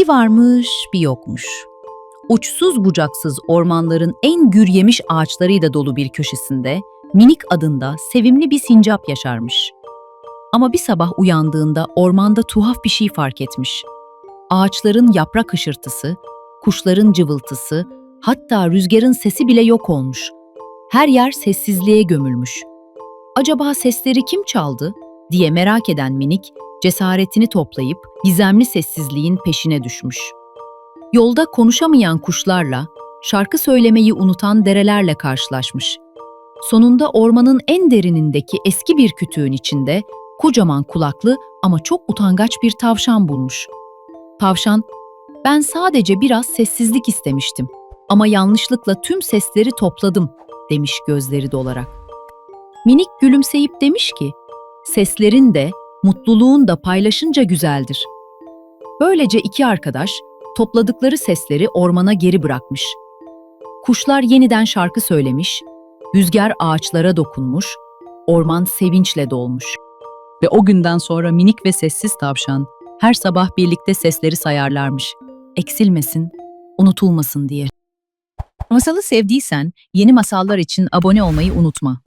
Bir varmış, bir yokmuş. Uçsuz bucaksız ormanların en gür yemiş ağaçlarıyla dolu bir köşesinde Minik adında sevimli bir sincap yaşarmış. Ama bir sabah uyandığında ormanda tuhaf bir şey fark etmiş. Ağaçların yaprak hışırtısı, kuşların cıvıltısı, hatta rüzgarın sesi bile yok olmuş. Her yer sessizliğe gömülmüş. Acaba sesleri kim çaldı diye merak eden Minik cesaretini toplayıp gizemli sessizliğin peşine düşmüş. Yolda konuşamayan kuşlarla, şarkı söylemeyi unutan derelerle karşılaşmış. Sonunda ormanın en derinindeki eski bir kütüğün içinde kocaman kulaklı ama çok utangaç bir tavşan bulmuş. Tavşan, ben sadece biraz sessizlik istemiştim ama yanlışlıkla tüm sesleri topladım demiş gözleri dolarak. Minik gülümseyip demiş ki, seslerin de, mutluluğun da paylaşınca güzeldir. Böylece iki arkadaş topladıkları sesleri ormana geri bırakmış. Kuşlar yeniden şarkı söylemiş, rüzgar ağaçlara dokunmuş, orman sevinçle dolmuş. Ve o günden sonra minik ve sessiz tavşan her sabah birlikte sesleri sayarlarmış. Eksilmesin, unutulmasın diye. Masalı sevdiysen yeni masallar için abone olmayı unutma.